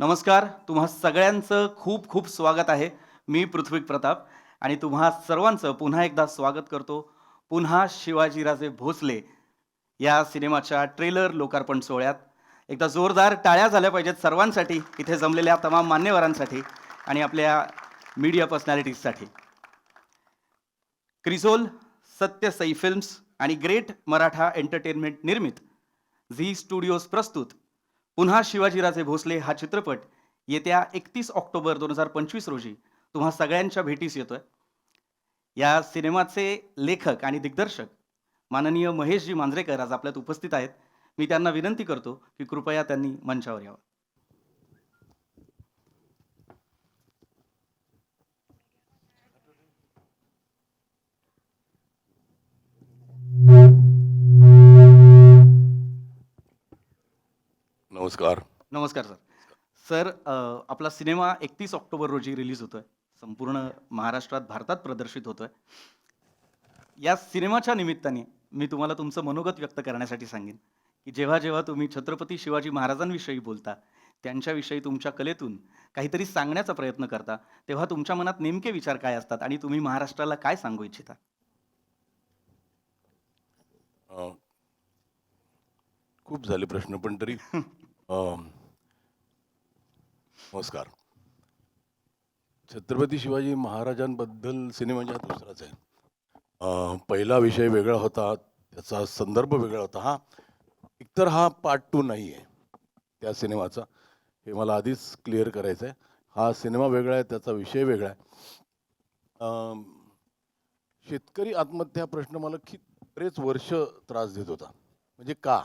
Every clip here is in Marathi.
नमस्कार तुम्हा सगळ्यांचं खूप खूप स्वागत आहे. मी पृथ्वी प्रताप आणि तुम्हा सर्वांचं पुन्हा एकदा स्वागत करतो. पुन्हा शिवाजीराजे भोसले या सिनेमाच्या ट्रेलर लोकार्पण सोहळ्यात. एकदा जोरदार टाळ्या झाल्या पाहिजेत सर्वांसाठी इथे जमलेल्या तमाम मान्यवरांसाठी आणि आपल्या मीडिया पर्सनॅलिटीजसाठी क्रिझोल सत्य सई फिल्म्स आणि ग्रेट मराठा एंटरटेनमेंट निर्मित. झी स्टुडिओज प्रस्तुत. पुन्हा शिवाजीराजे भोसले हा चित्रपट येत्या एकतीस ऑक्टोबर दोन हजार पंचवीस रोजी तुम्हा सगळ्यांच्या भेटीस येतोय. या सिनेमाचे लेखक आणि दिग्दर्शक माननीय महेशजी मांजरेकर आज आपल्यात उपस्थित आहेत. मी त्यांना विनंती करतो की कृपया त्यांनी मंचावर यावं. नमस्कार. नमस्कार सर. सर अ, आपला सिनेमा एकतीस ऑक्टोबर रोजी रिलीज होतोय. संपूर्ण महाराष्ट्रात भारतात प्रदर्शित होतोय. या सिनेमाच्या निमित्ताने मी तुम्हाला तुमचं मनोगत व्यक्त करण्यासाठी सांगेन की जेव्हा जेव्हा तुम्ही छत्रपती शिवाजी महाराजांविषयी बोलता त्यांच्याविषयी तुमच्या कलेतून काहीतरी सांगण्याचा प्रयत्न करता तेव्हा तुमच्या मनात नेमके विचार काय असतात आणि तुम्ही महाराष्ट्राला काय सांगू इच्छिता? अं, खूप झाले प्रश्न पण तरी नमस्कार. छत्रपती शिवाजी महाराजांबद्दल सिनेमाच्या दुसराच आहे. पहिला विषय वेगळा होता त्याचा संदर्भ वेगळा होता. हा एकतर हा पार्ट टू नाही आहे त्या सिनेमाचा. हे मला आधीच क्लिअर करायचं आहे. हा सिनेमा वेगळा आहे त्याचा विषय वेगळा आहे. शेतकरी आत्महत्या प्रश्न मला की बरेच वर्ष त्रास देत होता. म्हणजे का?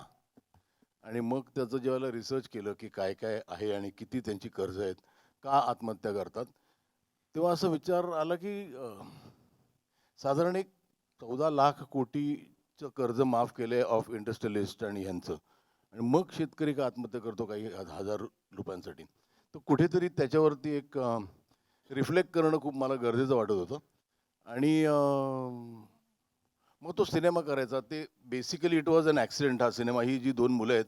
आणि मग त्याचं जेव्हा रिसर्च केलं की काय काय आहे आणि किती त्यांची कर्ज आहेत का आत्महत्या करतात. तेव्हा असं विचार आला की साधारण एक चौदा लाख कोटीचं कर्ज माफ केलं आहे ऑफ इंडस्ट्रियलिस्ट आणि ह्यांचं. आणि मग शेतकरी का आत्महत्या करतो काही हजार रुपयांसाठी. तर कुठेतरी त्याच्यावरती एक रिफ्लेक्ट करणं खूप मला गरजेचं वाटत होतं. आणि मग तो सिनेमा करायचा. ते basically it was an accident हा सिनेमा. ही जी दोन मुलं आहेत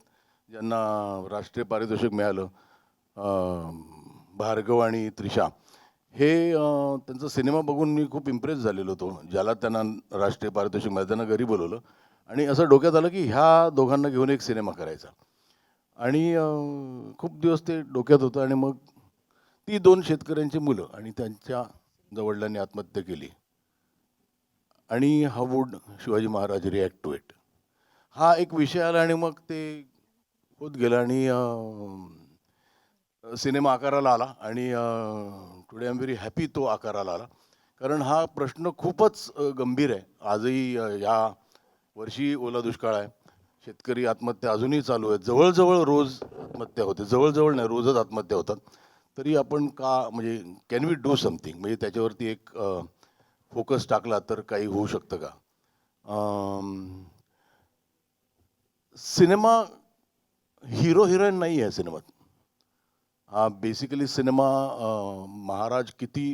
ज्यांना राष्ट्रीय पारितोषिक मिळालं भार्गव आणि त्रिशा हे त्यांचा सिनेमा बघून मी खूप इम्प्रेस झालेलो होतो. ज्याला त्यांना राष्ट्रीय पारितोषिक मिळालं त्यांना घरी बोलवलं. आणि असं डोक्यात आलं की ह्या दोघांना घेऊन एक सिनेमा करायचा. आणि खूप दिवस ते डोक्यात होतं आणि मग ती दोन शेतकऱ्यांची मुलं आणि त्यांच्या जवळल्यांनी आत्महत्या केली. आणि how would Shivaji Maharaj react to it हा एक विषय आला आणि मग ते होत गेलं आणि सिनेमा आकाराला आला आणि today I am very happy तो आकाराला आला. कारण हा प्रश्न खूपच गंभीर आहे. आजही या वर्षी ओला दुष्काळ आहे. शेतकरी आत्महत्या अजूनही चालू आहेत. जवळजवळ रोज आत्महत्या होते. जवळजवळ नाही रोजच आत्महत्या होतात. तरी आपण का म्हणजे कॅन वी डू समथिंग म्हणजे त्याच्यावरती एक फोकस टाकला तर काही होऊ शकतं का? सिनेमा हिरो हिरोईन नाही आहे सिनेमात. हा बेसिकली सिनेमा महाराज किती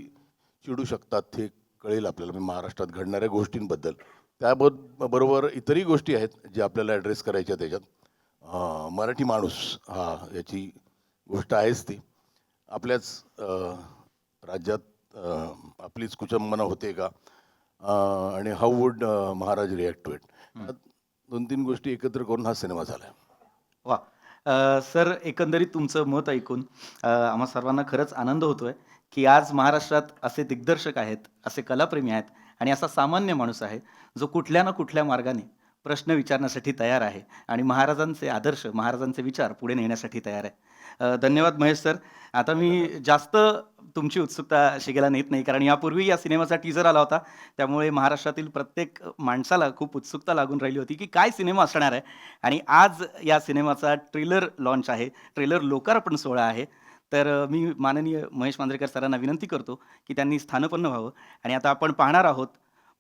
चिडू शकतात हे कळेल आपल्याला. म्हणजे महाराष्ट्रात घडणाऱ्या गोष्टींबद्दल. त्याबद बरोबर इतरही गोष्टी आहेत जे आपल्याला ॲड्रेस करायच्या त्याच्यात. मराठी माणूस हा याची गोष्ट आहेच ती. आपल्याच राज्यात आपलीच कुचंबना होते का? आणि how would Maharaj react to it दोन तीन गोष्टी एकत्र करून हा सिनेमा झाला वा. सर एकंदरीत तुमचं मत ऐकून आम्हा सर्वांना खरंच आनंद होतोय की आज महाराष्ट्रात असे दिग्दर्शक आहेत असे कलाप्रेमी आहेत आणि असा सामान्य माणूस आहे जो कुठल्या ना कुठल्या मार्गाने प्रश्न विचारण्यासाठी तयार आहे. आणि महाराजांचे आदर्श महाराजांचे विचार पुढे नेण्यासाठी तयार आहे. धन्यवाद महेश सर. आता मी जास्त तुमची उत्सुकता शिकायला नेत नाही कारण यापूर्वी या सिनेमाचा टीजर आला होता. त्यामुळे महाराष्ट्रातील प्रत्येक माणसाला खूप उत्सुकता लागून राहिली होती की काय सिनेमा असणार आहे. आणि आज या सिनेमाचा ट्रेलर लॉन्च आहे. ट्रेलर लोकार्पण सोहळा आहे. तर मी माननीय महेश मांजरेकर सरांना विनंती करतो की त्यांनी स्थानपन्न व्हावं. आणि आता आपण पाहणार आहोत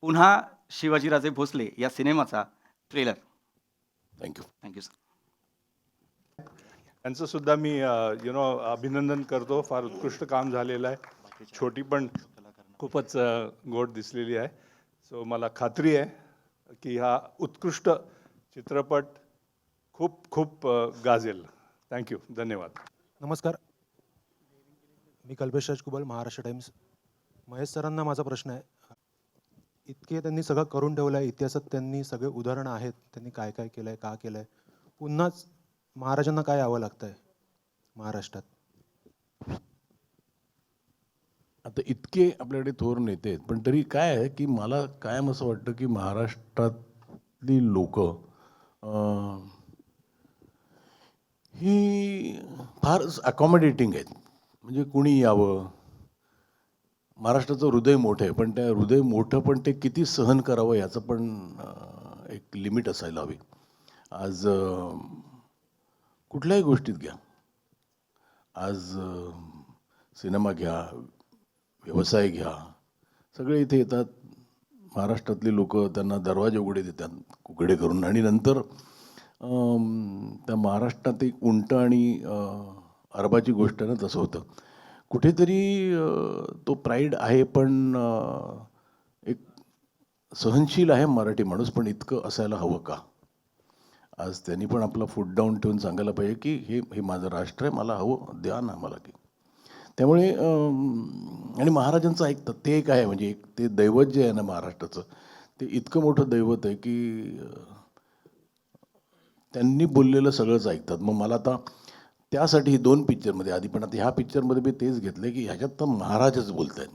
पुन्हा शिवाजीराजे भोसले या सिनेमाचा ट्रेलर थँक्यू थँक्यू सर यांचं सुद्धा मी यु नो अभिनंदन करतो. फार उत्कृष्ट काम झालेलं आहे. छोटी पण खूपच गोड दिसलेली आहे. सो मला खात्री आहे की हा उत्कृष्ट चित्रपट खूप खूप गाजेल. थँक्यू धन्यवाद. नमस्कार. मी कल्पेश राजकुबल महाराष्ट्र टाइम्स. महेश सरांना माझा प्रश्न आहे. इतके त्यांनी सगळं करून ठेवलं आहे इतिहासात त्यांनी सगळे उदाहरणं आहेत त्यांनी काय काय केलं आहे का केलं आहे पुन्हाच महाराजांना काय यावं लागतं आहे महाराष्ट्रात. आता इतके आपल्याकडे थोर नेते आहेत पण तरी काय आहे की मला कायम असं वाटतं की महाराष्ट्रातली लोक ही फार अकॉमोडेटिंग आहेत. म्हणजे कुणी यावं? महाराष्ट्राचं हृदय मोठं आहे पण त्या हृदय मोठं पण ते किती सहन करावं याचं पण एक लिमिट असायला हवी. आज कुठल्याही गोष्टीत घ्या. आज सिनेमा घ्या व्यवसाय घ्या सगळे इथे येतात. महाराष्ट्रातली लोक त्यांना दरवाजे उघडे देतात उघडे करून. आणि नंतर त्या महाराष्ट्रात एक उंट आणि अरबाची गोष्ट आहे ना तसं होतं. कुठेतरी तो प्राईड आहे पण एक सहनशील आहे मराठी माणूस पण इतकं असायला हवं का? आज त्यांनी पण आपला फूट डाऊन ठेवून सांगायला पाहिजे की हे हे माझं राष्ट्र आहे मला हवं द्या ना मला की त्यामुळे आणि महाराजांचं ऐकतात ते एक आहे म्हणजे एक ते दैवत जे आहे ना महाराष्ट्राचं ते इतकं मोठं दैवत आहे की त्यांनी बोललेलं सगळंच ऐकतात. मग मला आता त्यासाठी ही दोन पिक्चरमध्ये आधी पण आता ह्या पिक्चरमध्ये मी तेच घेतलं की ह्याच्यात तर महाराजच बोलत आहेत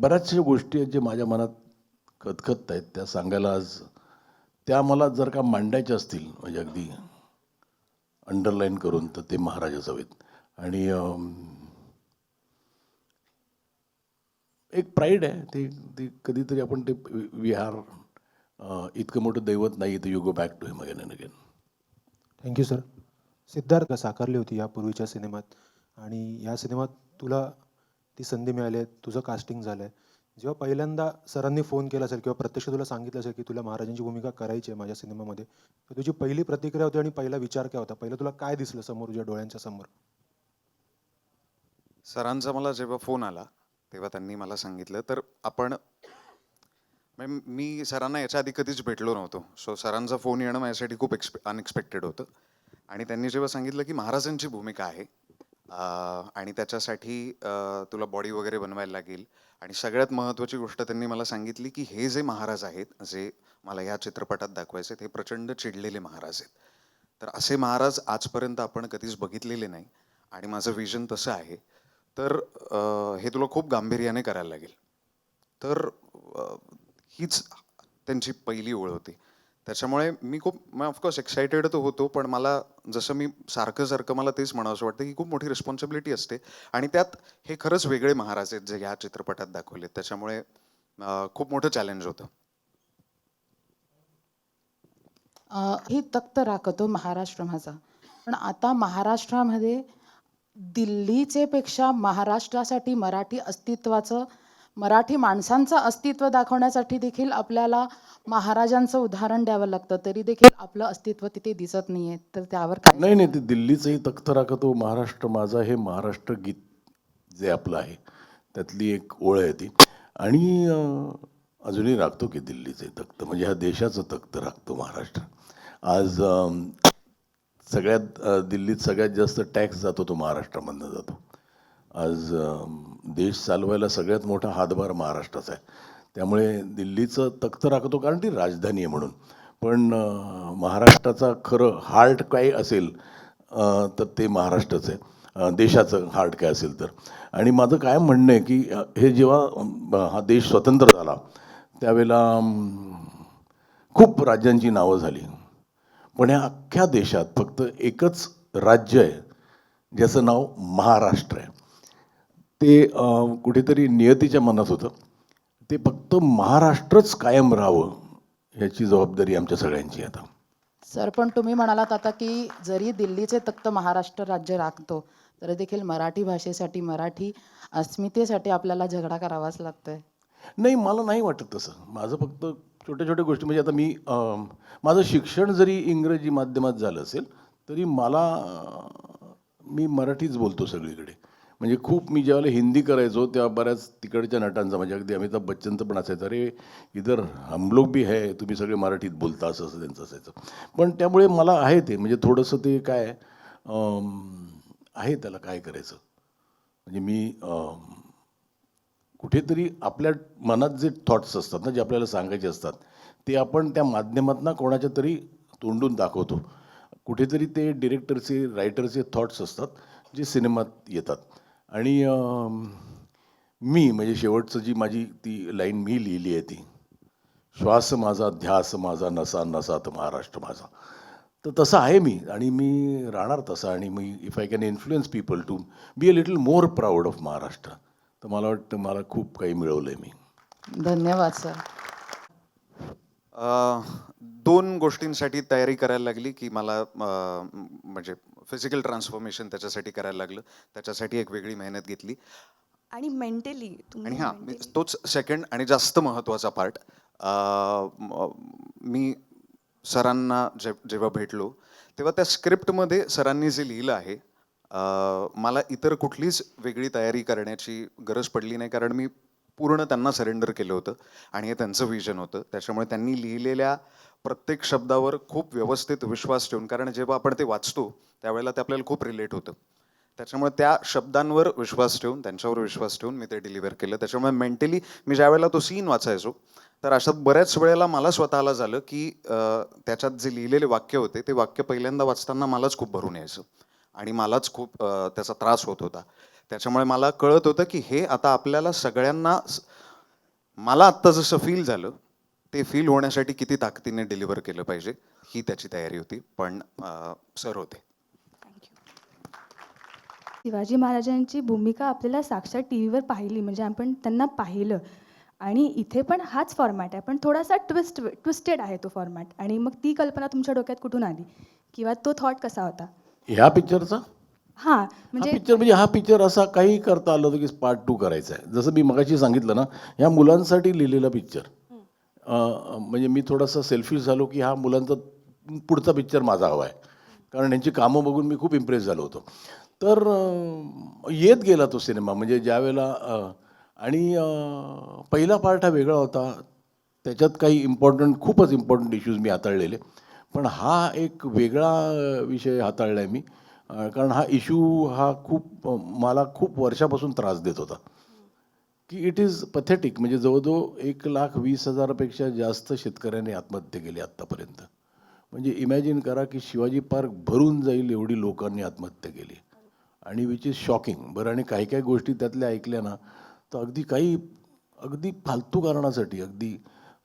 बऱ्याचशा गोष्टी आहेत जे माझ्या मनात खतखत आहेत त्या सांगायला आज त्या मला जर का मांडायच्या असतील म्हणजे अगदी अंडरलाईन करून तर ते महाराजच हवेत. आणि एक प्राईड आहे ते ते कधीतरी आपण ते विहार इतकं मोठं दैवत नाही तर you go back to him again and again thank you sir Siddharth साकारली होती या पूर्वीच्या सिनेमात. आणि या सिनेमात तुला ती संधी मिळाली आहे. तुझं कास्टिंग झालं आहे जेव्हा पहिल्यांदा सरांनी फोन केला असेल किंवा प्रत्यक्ष तुला सांगितलं असेल की तुला महाराजांची भूमिका करायची आहे माझ्या सिनेमामध्ये तर तुझी पहिली प्रतिक्रिया होती आणि पहिला विचार काय होता? पहिलं तुला काय दिसलं समोर तुझ्या डोळ्यांच्या समोर? सरांचा मला जेव्हा फोन आला तेव्हा त्यांनी मला सांगितलं तर आपण मॅम मी सरांना याच्या आधी कधीच भेटलो नव्हतो. सो सरांचा फोन येणं माझ्यासाठी खूप एक्सपे अनएक्सपेक्टेड होतं. आणि त्यांनी जेव्हा सांगितलं की महाराजांची भूमिका आहे आणि त्याच्यासाठी तुला बॉडी वगैरे बनवायला लागेल. आणि सगळ्यात महत्त्वाची गोष्ट त्यांनी मला सांगितली की हे जे महाराज आहेत जे मला या चित्रपटात दाखवायचे ते प्रचंड चिडलेले महाराज आहेत. तर असे महाराज आजपर्यंत आपण कधीच बघितलेले नाही. आणि माझं विजन तसं आहे. तर हे तुला खूप गांभीर्याने करायला लागेल. तर हीच त्यांची पहिली ओळ होती. त्याच्यामुळे मी खूप मग ऑफकोर्स एक्सायटेड तर होतो पण मला जसं मी सारखं सारखं मला तेच म्हणावं वाटतं की खूप मोठी रिस्पॉन्सिबिलिटी असते. आणि त्यात हे खरंच वेगळे महाराज आहेत जे ह्या चित्रपटात दाखवले त्याच्यामुळे खूप मोठं चॅलेंज होतं. ही तख्त राखतो महाराष्ट्र माझा. पण आता महाराष्ट्रामध्ये दिल्लीचे पेक्षा महाराष्ट्रासाठी मराठी अस्तित्वाचं मराठी माणसांचं अस्तित्व दाखवण्यासाठी देखील आपल्याला महाराजांचं उदाहरण द्यावं लागतं. तरी देखील आपलं अस्तित्व तिथे दिसत नाहीये. तर त्यावर काय? नाही नाही ते दिल्लीचंही तख्त राखतो. महाराष्ट्र माझा हे महाराष्ट्र गीत जे आपलं आहे त्यातली एक ओळ आहे ती. आणि अजूनही राखतो की दिल्लीचे तख्त. म्हणजे ह्या देशाचं तख्त राखतो महाराष्ट्र. आज सगळ्यात दिल्लीत सगळ्यात जास्त टॅक्स जातो तो महाराष्ट्रामधनं जातो. आज देश चालवायला सगळ्यात मोठा हातभार महाराष्ट्राचा आहे. त्यामुळे दिल्लीचं तख्त राखतो कारण ती राजधानी आहे म्हणून. पण महाराष्ट्राचा खरं हार्ट काय असेल तर ते महाराष्ट्राचं आहे. देशाचं हार्ट काय असेल तर. आणि माझं काय म्हणणं आहे की हे जेव्हा हा देश स्वतंत्र झाला त्यावेळेला खूप राज्यांची नावं झाली. पण या अख्ख्या देशात फक्त एकच राज्य आहे ज्याचं नाव महाराष्ट्र आहे. ते कुठेतरी नियतीच्या मनात होतं. ते फक्त महाराष्ट्रच कायम राहावं ह्याची जबाबदारी आमच्या सगळ्यांची आता. सर पण तुम्ही म्हणालात आता की जरी दिल्लीचे तख्त महाराष्ट्र राज्य राखतो तरी देखील मराठी भाषेसाठी मराठी अस्मितेसाठी आपल्याला झगडा करावाच लागतोय. नाही मला नाही वाटत तसं. माझं फक्त छोट्या छोट्या गोष्टी म्हणजे आता मी माझं शिक्षण जरी इंग्रजी माध्यमात झालं असेल तरी मला मी मराठीच बोलतो सगळीकडे. म्हणजे खूप मी ज्यावेळेला हिंदी करायचो तेव्हा बऱ्याच तिकडच्या नटांचा म्हणजे अगदी अमिताभ बच्चनचं पण असायचं अरे इधर हमलोक बी है तुम्ही सगळे मराठीत बोलता असं असं त्यांचं असायचं. पण त्यामुळे मला आहे ते म्हणजे थोडंसं ते काय आहे त्याला काय करायचं. म्हणजे मी कुठेतरी आपल्या मनात जे थॉट्स असतात ना जे आपल्याला सांगायचे असतात ते आपण त्या माध्यमातून कोणाच्या तरी तोंडून दाखवतो. कुठेतरी ते डिरेक्टरचे रायटरचे थॉट्स असतात जे सिनेमात येतात. आणि मी म्हणजे शेवटचं जी माझी ती लाईन मी लिहिली आहे ती श्वास माझा ध्यास माझा नसा नसात महाराष्ट्र माझा. तर तसं आहे मी आणि मी राहणार तसा आणि मी if I can influence people to be a little more proud of Maharashtra तर मला वाटतं मला खूप काही मिळवलं आहे मी. धन्यवाद सर अ, दोन गोष्टींसाठी तयारी करायला लागली की मला म्हणजे फिजिकल ट्रान्सफॉर्मेशन त्याच्यासाठी करायला लागलं. त्याच्यासाठी एक वेगळी मेहनत घेतली. आणि मेंटली आणि हां मी- तोच सेकंड आणि जास्त महत्त्वाचा पार्ट मी सरांना जे जेव्हा भेटलो तेव्हा त्या स्क्रिप्टमध्ये सरांनी जे लिहिलं आहे मला इतर कुठलीच वेगळी तयारी करण्याची गरज पडली नाही कारण मी पूर्ण त्यांना सरेंडर केलं होतं आणि हे त्यांचं विजन होतं. त्याच्यामुळे त्यांनी लिहिलेल्या प्रत्येक शब्दावर खूप व्यवस्थित विश्वास ठेवून कारण जेव्हा आपण ते वाचतो त्यावेळेला ते आपल्याला खूप रिलेट होतं. त्याच्यामुळे त्या शब्दांवर विश्वास ठेवून त्यांच्यावर विश्वास ठेवून मी ते डिलिव्हर केलं. त्याच्यामुळे मेंटली मी ज्या वेळेला तो सीन वाचायचो तर अशा बऱ्याच वेळेला मला स्वतःला झालं की त्याच्यात जे लिहिलेले वाक्य होते ते वाक्य पहिल्यांदा वाचताना मलाच खूप भरून यायचं. आणि मलाच खूप त्याचा त्रास होत होता. त्याच्यामुळे मला कळत होतं की हे आता आपल्याला सगळ्यांना मला आत्ता जसं फील झालं ते फील होण्यासाठी किती ताकदीने डिलिव्हर केलं पाहिजे ही त्याची तयारी होती. पण सर होते. शिवाजी महाराजांची भूमिका आपल्याला साक्षात टी व्हीवर पाहिली म्हणजे आपण त्यांना पाहिलं. आणि इथे पण हाच फॉर्मॅट आहे. पण थोडासा ट्विस्ट ट्विस्टेड आहे तो फॉर्मॅट आणि मग ती कल्पना तुमच्या डोक्यात कुठून आली? किंवा तो थॉट कसा होता? ह्या पिक्चरचा हां हा म्हणजे पिक्चर म्हणजे हा पिक्चर असा काही करता आलं होतं की पार्ट टू करायचा आहे. जसं मी मगाशी सांगितलं ना ह्या मुलांसाठी लिहिलेला पिक्चर म्हणजे मी थोडासा सेल्फिश झालो की हा मुलांचा पुढचा पिक्चर माझा हवा आहे. कारण यांची कामं बघून मी खूप इम्प्रेस झालो होतो. तर येत गेला तो सिनेमा. म्हणजे ज्यावेळेला आणि पहिला पार्ट हा वेगळा होता. त्याच्यात काही इम्पॉर्टंट खूपच इम्पॉर्टंट इश्यूज मी हाताळलेले. पण हा एक वेगळा विषय हाताळला आहे मी कारण हा इश्यू हा खूप मला खूप वर्षापासून त्रास देत होता. की इट इज पथेटिक म्हणजे जवळजवळ एक लाख वीस हजारापेक्षा जास्त शेतकऱ्यांनी आत्महत्या केली आत्तापर्यंत. म्हणजे इमॅजिन करा की शिवाजी पार्क भरून जाईल एवढी लोकांनी आत्महत्या केली. आणि विच इज शॉकिंग बरं आणि काही काही गोष्टी त्यातल्या ऐकल्या ना तर अगदी काही अगदी फालतू कारणासाठी अगदी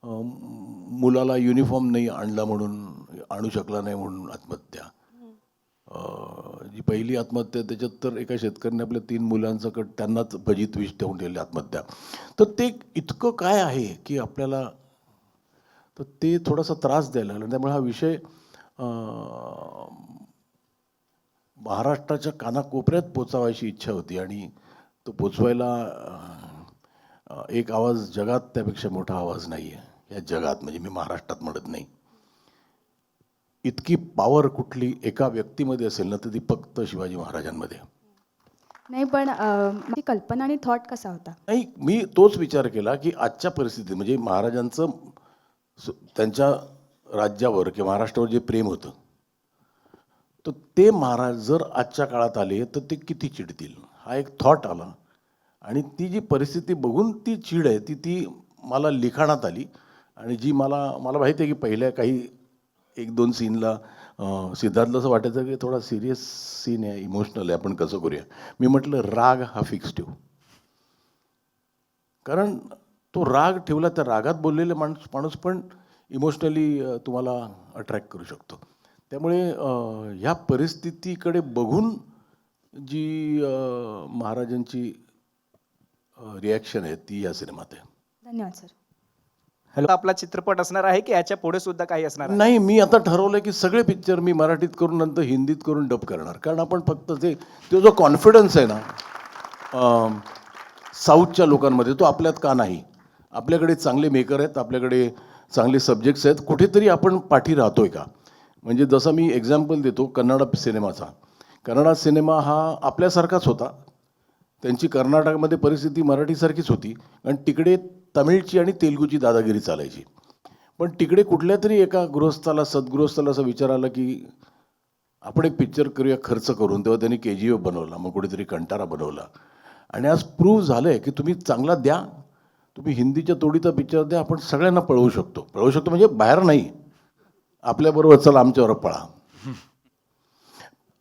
मुलाला युनिफॉर्म नाही आणला म्हणून आणू शकला नाही म्हणून आत्महत्या. जी पहिली आत्महत्या त्याच्यात तर एका शेतकऱ्याने आपल्या तीन मुलांचं कट त्यांनाच भजीत विष ठेवून ठेवली आत्महत्या. तर ते इतकं काय आहे की आपल्याला तर ते थोडासा त्रास द्यायला लागला. त्यामुळे हा विषय महाराष्ट्राच्या कानाकोपऱ्यात पोचावायची इच्छा होती आणि तो पोचवायला एक आवाज जगात त्यापेक्षा मोठा आवाज नाही आहे या जगात म्हणजे मी महाराष्ट्रात म्हणत नाही. इतकी पॉवर कुठली एका व्यक्तीमध्ये असेल ना तर ती फक्त शिवाजी महाराजांमध्ये. नाही पण कल्पना आणि थॉट कसा होता? नाही मी तोच विचार केला की आजच्या परिस्थितीत म्हणजे महाराजांचं त्यांच्या राज्यावर किंवा महाराष्ट्रावर जे प्रेम होतं तर ते महाराज जर आजच्या काळात आले तर ते किती चिडतील? हा एक थॉट आला. आणि ती जी परिस्थिती बघून ती चीड आहे ती ती मला लिखाणात आली. आणि जी मला मला माहिती आहे की पहिल्या काही एक दोन सीनला सिद्धार्थला असं वाटायचं की थोडा सिरियस सीन आहे इमोशनल आहे आपण कसं करूया? मी म्हटलं राग हा फिक्स ठेवू. कारण तो राग ठेवला त्या रागात बोललेले माणूस माणूस पण इमोशनली तुम्हाला अट्रॅक्ट करू शकतो. त्यामुळे ह्या परिस्थितीकडे बघून जी महाराजांची रिॲक्शन आहे ती या सिनेमात आहे. धन्यवाद सर. हॅलो. आपला चित्रपट असणार आहे की याच्यापुढे सुद्धा काही असणार नाही मी आता ठरवलं की सगळे पिक्चर मी मराठीत करून नंतर हिंदीत करून डब करणार. कारण आपण फक्त ते तो जो कॉन्फिडन्स आहे ना साऊथच्या लोकांमध्ये तो आपल्यात का नाही? आपल्याकडे चांगले मेकर आहेत आपल्याकडे चांगले सब्जेक्ट्स आहेत. कुठेतरी आपण पाठी राहतोय का? म्हणजे जसं मी एक्झाम्पल देतो कन्नड सिनेमाचा. कन्नडा सिनेमा हा आपल्यासारखाच होता. त्यांची कर्नाटकमध्ये परिस्थिती मराठीसारखीच होती. आणि तिकडे तमिळची आणि तेलगूची दादागिरी चालायची. पण तिकडे कुठल्या तरी एका गृहस्थाला सद्गृहस्थाला असा विचार आला की आपण एक पिक्चर करूया खर्च करून. तेव्हा त्यांनी के जी एफ बनवला मग कुठेतरी कंटारा बनवला. आणि आज प्रूव्ह झालं आहे की तुम्ही चांगला द्या. तुम्ही हिंदीच्या तोडीचा पिक्चर द्या आपण सगळ्यांना पळवू शकतो. पळवू शकतो म्हणजे बाहेर नाही. आपल्याबरोबर चला आमच्यावर पळा.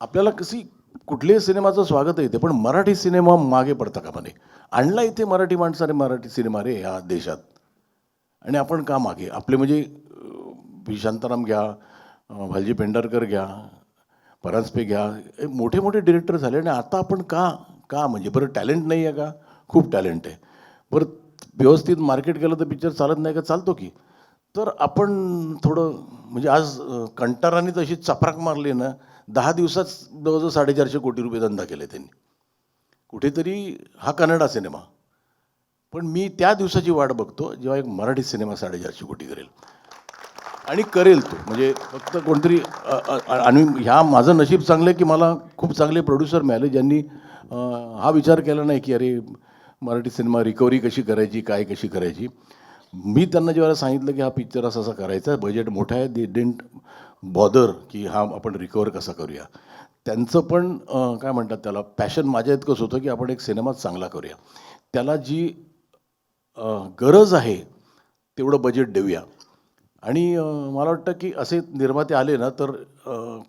आपल्याला कशी कुठल्याही सिनेमाचं स्वागत येते पण मराठी सिनेमा मागे पडता का म्हणे आणला इथे मराठी माणसाने मराठी सिनेमा रे ह्या देशात. आणि आपण का मागे? आपले म्हणजे शांताराम घ्या भालजी पेंढारकर घ्या परांजपे घ्या हे मोठे मोठे डिरेक्टर झाले आणि आता आपण का का म्हणजे? बरं टॅलेंट नाही आहे का? खूप टॅलेंट आहे. बरं व्यवस्थित मार्केट केलं तर पिक्चर चालत नाही का? चालतो की. तर आपण थोडं म्हणजे आज कंटाराने तशी चपराक मारली ना दहा दिवसात जवळजवळ साडेचारशे कोटी रुपये धंदा केले त्यांनी. कुठेतरी हा कन्नडा सिनेमा. पण मी त्या दिवसाची वाट बघतो जेव्हा एक मराठी सिनेमा साडेचारशे कोटी करेल. आणि करेल तो. म्हणजे फक्त कोणतरी आणि ह्या माझं नशीब चांगलं आहे की मला खूप चांगले प्रोड्युसर मिळाले ज्यांनी हा विचार केला नाही की अरे मराठी सिनेमा रिकव्हरी कशी करायची काय कशी करायची. मी त्यांना जेव्हा सांगितलं की हा पिक्चर असा असा करायचा बजेट मोठा आहे दे डेंट बॉदर की हा आपण रिकवर कसा करूया. त्यांचं पण काय म्हणतात त्याला पॅशन माझ्या इतकंच होतं की आपण एक सिनेमा चांगला करूया. त्याला जी गरज आहे तेवढं बजेट देऊया. आणि मला वाटतं की असे निर्माते आले ना तर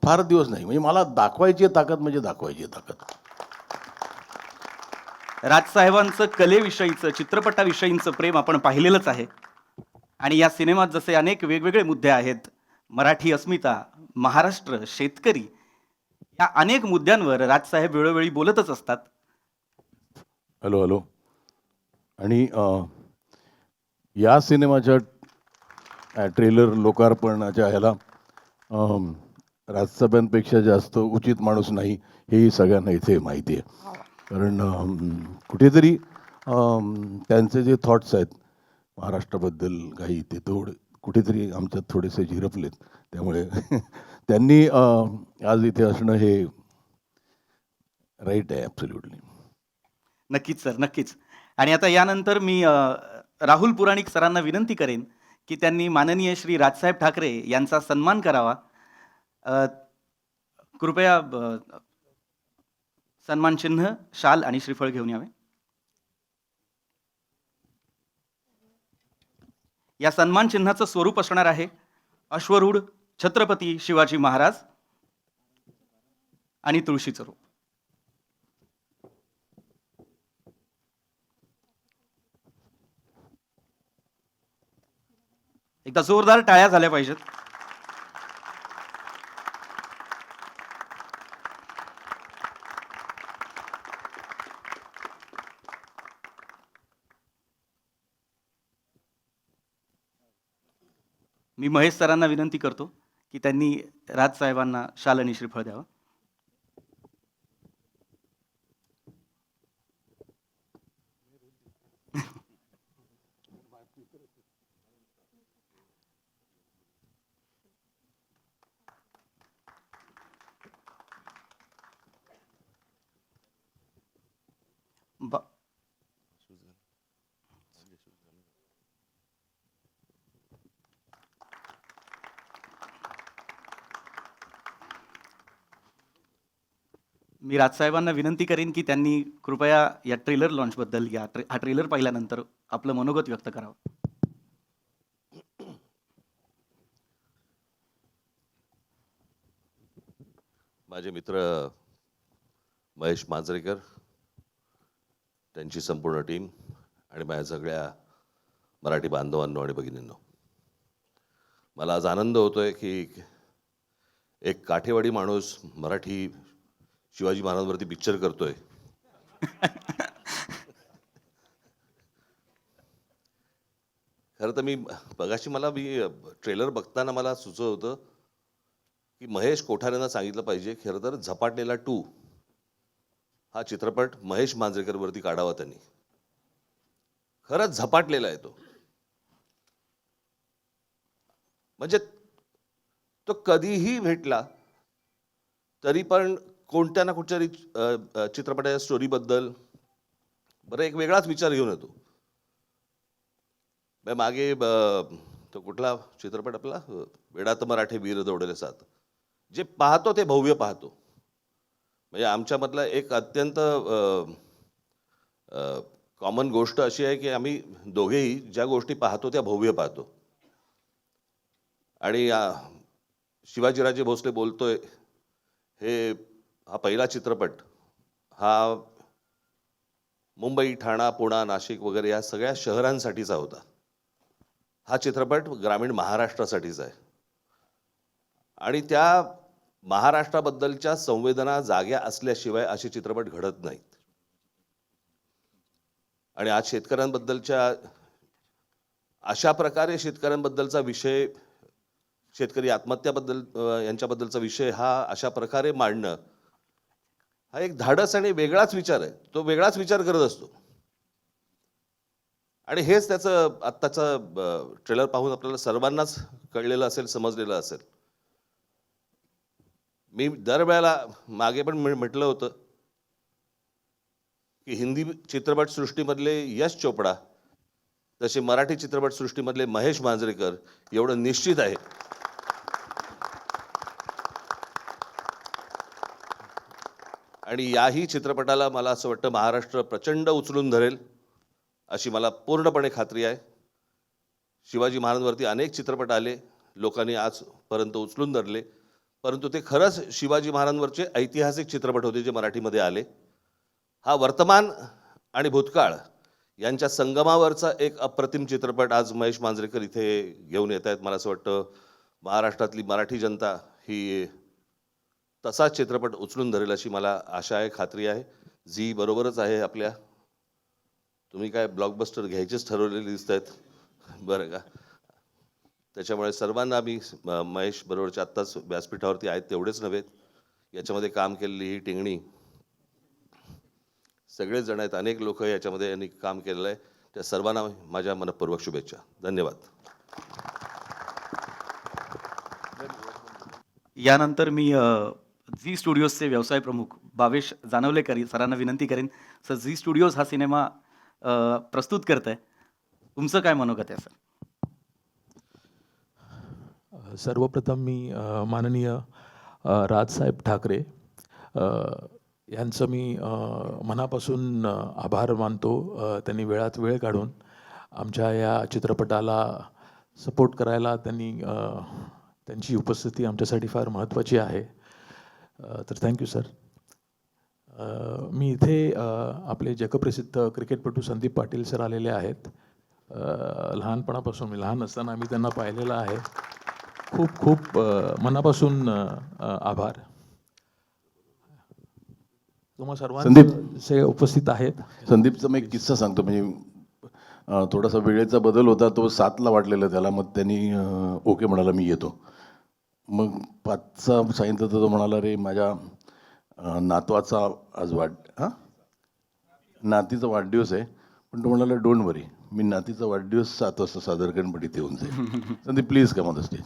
फार दिवस नाही. म्हणजे मला दाखवायची आहे ताकद म्हणजे दाखवायची आहे ताकद. राजसाहेबांचं कलेविषयीचं चित्रपटाविषयींचं प्रेम आपण पाहिलेलंच आहे. आणि या सिनेमात जसे अनेक वेगवेगळे मुद्दे आहेत मराठी अस्मिता महाराष्ट्र शेतकरी या अनेक मुद्द्यांवर राजसाहेब वेळोवेळी बोलतच असतात. Hello hello. आणि अ, या सिनेमाच्या ट्रेलर लोकार्पणाच्या ह्याला अम, राजसभ्यांपेक्षा जास्त उचित माणूस नाही हेही सगळ्यांना इथे माहिती आहे. कारण कुठेतरी त्यांचे जे थॉट्स आहेत महाराष्ट्राबद्दल काही ते थोडे कुठेतरी आमच्यात थोडेसे झिरपलेत. त्यामुळे त्यांनी आज इथे असणं हे राईट आहे ॲब्सोल्युटली नक्कीच सर नक्कीच. आणि आता यानंतर मी राहुल पुराणिक सरांना विनंती करेन की त्यांनी माननीय श्री राजसाहेब ठाकरे यांचा सन्मान करावा. कृपया सन्मानचिन्ह सन्मान चिन्ह शाल आणि श्रीफळ घेऊन यावे. या सन्मान चिन्हाचं स्वरूप असणार आहे अश्वरूढ छत्रपती शिवाजी महाराज आणि तुळशीचं रूप. एकदा जोरदार टाळ्या झाल्या पाहिजेत. मी महेश सरांना विनंती करतो की त्यांनी राजसाहेबांना शाल आणि श्रीफळ द्यावं ब- मी राजसाहेबांना विनंती करेन की त्यांनी कृपया या ट्रेलर लॉन्चबद्दल या ट्रे हा ट्रेलर पाहिल्यानंतर आपलं मनोगत व्यक्त करावं. माझे मित्र महेश मांजरेकर त्यांची संपूर्ण टीम आणि माझ्या सगळ्या मराठी बांधवांनो आणि भगिनींनो. मला आज आनंद होतोय की एक काठेवाडी माणूस मराठी शिवाजी महाराजांवरती पिक्चर करतोय. खरं तर मी बघाशी मला मी ट्रेलर बघताना मला सुचत होतं की महेश कोठारेंना सांगितलं पाहिजे खरं तर झपाटलेला टू हा चित्रपट महेश मांजरेकरवरती काढावा त्यांनी. खरंच झपाटलेला आहे तो. म्हणजे तो कधीही भेटला तरी पण कोणत्या ना कुठच्या चित्रपटाच्या स्टोरीबद्दल बरं एक वेगळाच विचार घेऊन येतो. मागे ब- तो कुठला चित्रपट आपला? वेडात मराठे वीर दौडले सात. जे पाहतो ते भव्य पाहतो. म्हणजे आमच्यामधला एक अत्यंत कॉमन गोष्ट अशी आहे की आम्ही दोघेही ज्या गोष्टी पाहतो त्या भव्य पाहतो. आणि शिवाजीराजे भोसले बोलतोय हे हा पहिला चित्रपट हा मुंबई ठाणा पुणा नाशिक वगैरे या सगळ्या शहरांसाठीचा होता. हा चित्रपट ग्रामीण महाराष्ट्रासाठीचा आहे. आणि त्या महाराष्ट्राबद्दलच्या संवेदना जाग्या असल्याशिवाय असे चित्रपट घडत नाहीत. आणि आज शेतकऱ्यांबद्दलच्या अशा प्रकारे शेतकऱ्यांबद्दलचा विषय शेतकरी आत्महत्याबद्दल यांच्याबद्दलचा विषय हा अशा प्रकारे मांडणं हा एक धाडस आणि वेगळाच विचार आहे. तो वेगळाच विचार करत असतो. आणि हेच त्याचं आत्ताचं ट्रेलर पाहून आपल्याला सर्वांनाच कळलेलं असेल समजलेलं असेल. मी दरवेळेला मागे पण म्हटलं होतं की हिंदी चित्रपटसृष्टीमधले यश चोपडा तसे मराठी चित्रपटसृष्टीमधले महेश मांजरेकर एवढं निश्चित आहे. आणि याही चित्रपटाला मला असं वाटतं महाराष्ट्र प्रचंड उचलून धरेल अशी मला पूर्णपणे खात्री आहे. शिवाजी महाराजांवरती अनेक चित्रपट आले लोकांनी आजपर्यंत उचलून धरले परंतु ते खरंच शिवाजी महाराजांवरचे ऐतिहासिक चित्रपट होते जे मराठीमध्ये आले. हा वर्तमान आणि भूतकाळ यांच्या संगमावरचा एक अप्रतिम चित्रपट आज महेश मांजरेकर इथे घेऊन येत आहेत. मला असं वाटतं महाराष्ट्रातली मराठी जनता ही तसाच चित्रपट उचलून धरेल अशी मला आशा आहे खात्री आहे. झी बरोबरच आहे आपल्या. तुम्ही काय ब्लॉकबस्टर घ्यायचेच ठरवलेले दिसत आहेत बरं का. त्याच्यामुळे सर्वांना मी महेश बरोबरच्या आत्ताच व्यासपीठावरती आहेत तेवढेच नव्हे. याच्यामध्ये काम केलेली ही टिंगणी. सगळेच जण आहेत अनेक लोक याच्यामध्ये यांनी काम केलेलं आहे. त्या सर्वांना माझ्या मनपूर्वक शुभेच्छा. धन्यवाद. यानंतर मी झी स्टुडिओजचे व्यवसाय प्रमुख भावेश जानवलेकर सरांना विनंती करेन सर झी स्टुडिओज हा सिनेमा प्रस्तुत करत आहे तुमचं काय मनोगत आहे सर? सर्वप्रथम मी माननीय राजसाहेब ठाकरे यांचं मी मनापासून आभार मानतो. त्यांनी वेळात वेळ काढून आमच्या या चित्रपटाला सपोर्ट करायला त्यांनी त्यांची उपस्थिती आमच्यासाठी फार महत्त्वाची आहे. तर थँक्यू सर मी इथे आपले जगप्रसिद्ध क्रिकेटपटू संदीप पाटील सर आलेले आहेत. लहानपणापासून मी लहान असताना आम्ही त्यांना पाहिलेलं आहे. खूप खूप मनापासून आभार. तुम्हा संदीप. सर्वांचे उपस्थित आहेत. संदीपचा मी एक किस्सा सांगतो. म्हणजे थोडासा वेळेचा बदल होता तो सातला वाटलेला त्याला मग त्यांनी ओके म्हणाला मी येतो. मग पाचचा सांगितलं तर तो म्हणाला रे माझ्या नातवाचा आज वाढ हां? नातीचा वाढदिवस आहे. पण तो म्हणाला डोंट वरी मी नातीचा वाढदिवस सात वाजता सादर करेन पण इथे येऊन जाईल please come on the stage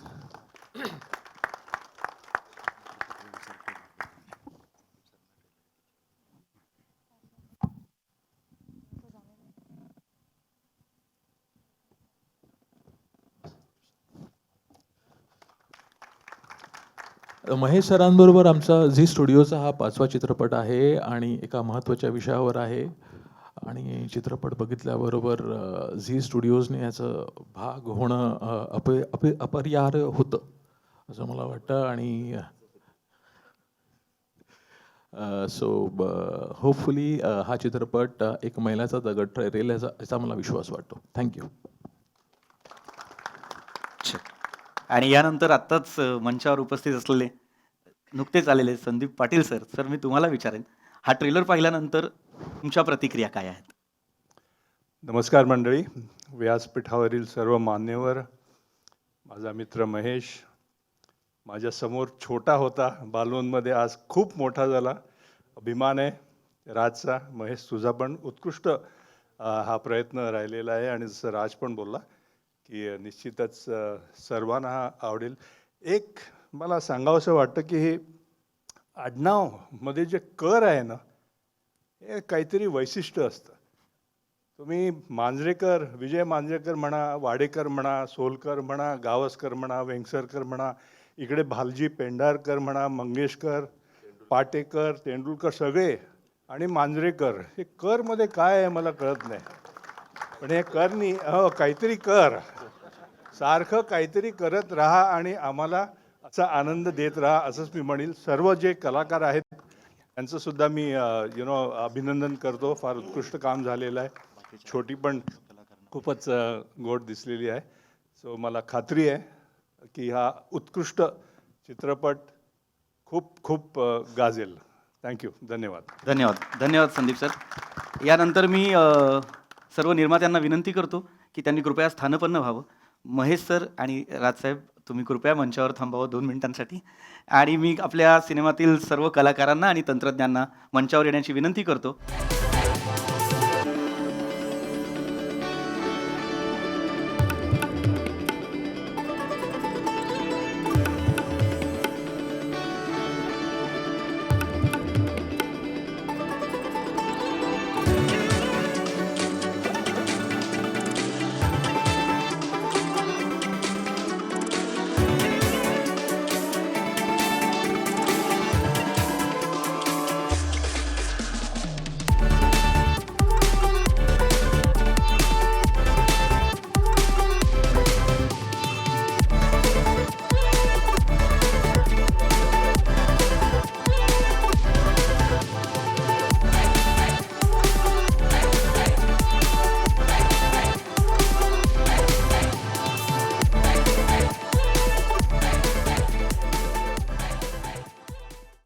Mahesh सरांबरोबर आमचा झी स्टुडिओचा हा पाचवा चित्रपट आहे आणि एका महत्त्वाच्या विषयावर आहे. आणि चित्रपट बघितल्याबरोबर झी स्टुडिओजने याचं भाग होणं अप अप अपरिहार्य होतं असं मला वाटतं. आणि सो होपफुली हा चित्रपट एक मैलाचा दगड ठरेल याचा याचा मला विश्वास वाटतो. थँक्यू आणि यानंतर आत्ताच मंचावर उपस्थित असलेले नुकतेच आलेले संदीप पाटील सर सर मी तुम्हाला विचारेन हा ट्रेलर पाहिल्यानंतर तुमच्या प्रतिक्रिया काय आहेत? नमस्कार मंडळी व्यासपीठावरील सर्व मान्यवर माझा मित्र महेश माझ्यासमोर छोटा होता बालवनमध्ये आज खूप मोठा झाला अभिमान आहे राजचा महेश तुझा पण उत्कृष्ट हा प्रयत्न राहिलेला आहे आणि जसं राज पण बोलला की निश्चितच सर्वांना हा आवडेल. एक मला सांगावंसं वाटतं की हे आडनावमध्ये जे कर आहे ना हे काहीतरी वैशिष्ट्य असतं. तुम्ही मांजरेकर विजय मांजरेकर म्हणा वाडेकर म्हणा सोलकर म्हणा गावस्कर म्हणा वेंगसरकर म्हणा इकडे भालजी पेंढारकर म्हणा मंगेशकर पाटेकर तेंडुलकर सगळे आणि मांजरेकर हे करमध्ये काय आहे मला कळत नाही. पण हे करनी हो काहीतरी कर. सारखं काहीतरी करत राहा आणि आम्हाला चा आनंद देत राहा असंच मी म्हणेल. सर्व जे कलाकार आहेत त्यांचं सुद्धा मी यु नो अभिनंदन करतो. फार उत्कृष्ट काम झालेलं आहे. छोटी पण खूपच गोड दिसलेली आहे. सो मला खात्री आहे की हा उत्कृष्ट चित्रपट खूप खूप गाजेल. थँक्यू धन्यवाद. धन्यवाद. धन्यवाद संदीप सर. यानंतर मी सर्व निर्मात्यांना विनंती करतो की त्यांनी कृपया स्थानपन्न व्हावं. महेश सर आणि राजसाहेब तुम्ही कृपया मंचावर थांबावं दोन मिनिटांसाठी. आणि मी आपल्या सिनेमातील सर्व कलाकारांना आणि तंत्रज्ञांना मंचावर येण्याची विनंती करतो.